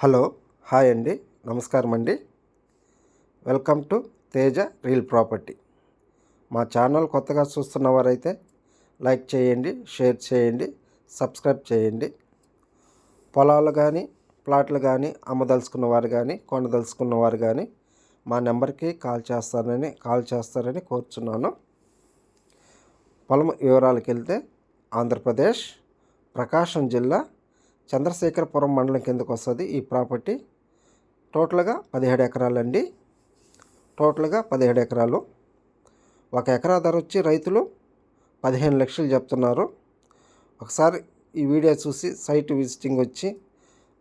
Hello hi అండి. నమస్కారం అండి. Welcome to Teja real property. మా ఛానల్ కొత్తగా చూస్తున్న వారైతే లైక్ చేయండి షేర్ చేయండి సబ్స్క్రైబ్ చేయండి. పొలాలు కానీ ప్లాట్లు కానీ అమ్మదలుచుకున్న వారు కానీ కొనదలుచుకున్న వారు కానీ మా నెంబర్కి కాల్ చేస్తారని కాల్ చేస్తారని కోరుచున్నాను. పొలం వివరాలకు వెళ్తే ఆంధ్రప్రదేశ్ ప్రకాశం జిల్లా చంద్రశేఖరపురం మండలం కిందకు వస్తుంది ఈ ప్రాపర్టీ. టోటల్గా పదిహేడు ఎకరాలండి. టోటల్గా పదిహేడు ఎకరాలు. ఒక ఎకరా ధర వచ్చి రైతులు పదిహేను లక్షలు చెప్తున్నారు. ఒకసారి ఈ వీడియో చూసి సైట్ విజిటింగ్ వచ్చి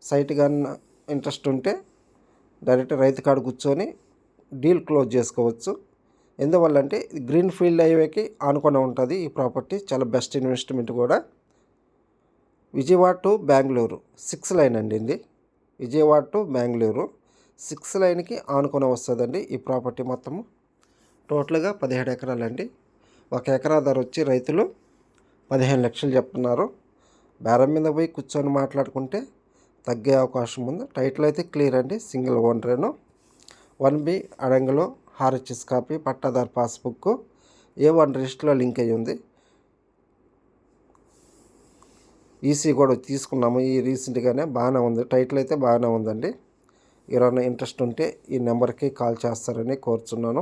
సైట్ కానీ ఇంట్రెస్ట్ ఉంటే డైరెక్ట్ రైతు కాడ కూర్చొని డీల్ క్లోజ్ చేసుకోవచ్చు. ఎందువల్ల అంటే గ్రీన్ ఫీల్డ్ హైవేకి ఆనుకొని ఉంటుంది ఈ ప్రాపర్టీ. చాలా బెస్ట్ ఇన్వెస్ట్మెంట్ కూడా. Vijayawada to Bengaluru. Six line అండి ఇది. విజయవాడ టు బెంగళూరు. సిక్స్ లైన్కి ఆనుకొని వస్తుందండి ఈ ప్రాపర్టీ మొత్తము. టోటల్గా పదిహేడు ఎకరాలండి. ఒక ఎకరా ధర వచ్చి రైతులు పదిహేను లక్షలు చెప్తున్నారు. బేరం మీద పోయి కూర్చొని మాట్లాడుకుంటే తగ్గే అవకాశం ఉంది. టైటిల్ అయితే క్లియర్ అండి. సింగిల్ ఓనరేను. వన్ బి అడంగులో హార్హెచ్ఎస్ కాపీ పట్టాదారు పాస్బుక్ ఏ వన్ రిజిస్టర్లో లింక్ అయ్యి ఉంది. ఈసీ కూడా తీసుకున్నాము. ఈ రీసెంట్గానే బాగానే ఉంది. టైటిల్ అయితే బాగానే ఉందండి. ఎవరైనా ఇంట్రెస్ట్ ఉంటే ఈ నెంబర్కి కాల్ చేస్తారని కోరుచున్నాను.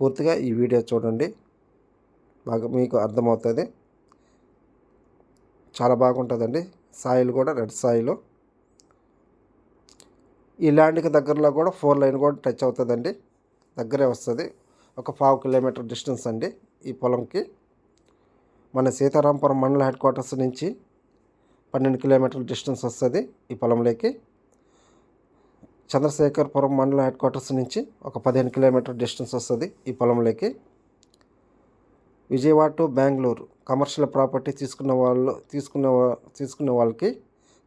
పూర్తిగా ఈ వీడియో చూడండి. బాగా మీకు అర్థమవుతుంది. చాలా బాగుంటుందండి. సాయిల్ కూడా రెడ్ సాయిల్. ఈ ల్యాండ్కి దగ్గరలో కూడా ఫోర్ లైన్ కూడా టచ్ అవుతుందండి. దగ్గరే వస్తుంది. ఒక పావు కిలోమీటర్ డిస్టెన్స్ అండి ఈ పొలంకి. మన సీతారాంపురం మండల హెడ్ క్వార్టర్స్ నుంచి పన్నెండు కిలోమీటర్ల డిస్టెన్స్ వస్తుంది ఈ పొలంలోకి. చంద్రశేఖర్పురం మండల హెడ్ క్వార్టర్స్ నుంచి ఒక పదిహేను కిలోమీటర్ డిస్టెన్స్ వస్తుంది ఈ పొలంలోకి. Vijayawada to Bengaluru commercial property తీసుకున్న వాళ్ళు తీసుకున్న తీసుకున్న వాళ్ళకి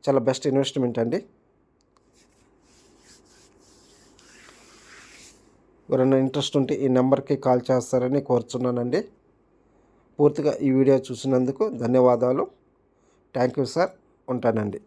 చాలా బెస్ట్ ఇన్వెస్ట్మెంట్ అండి. ఎవరైనా ఇంట్రెస్ట్ ఉంటే ఈ నెంబర్కి కాల్ చేస్తారని కోరుచున్నానండి. పూర్తిగా ఈ వీడియో చూసినందుకు ధన్యవాదాలు. Thank you sir. ఉంటానండి.